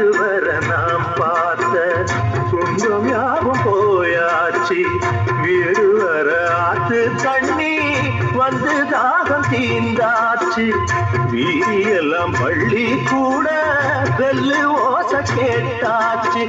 இதுவரை நாம் பார்த்த சொந்தம் யாவும் போயாச்சு. வீடு வர ஆத்து தண்ணி வந்து தாகம் தீந்தாச்சு வீரியெல்லாம் பள்ளி கூட வெல்லு ஓச கேட்டாச்சு.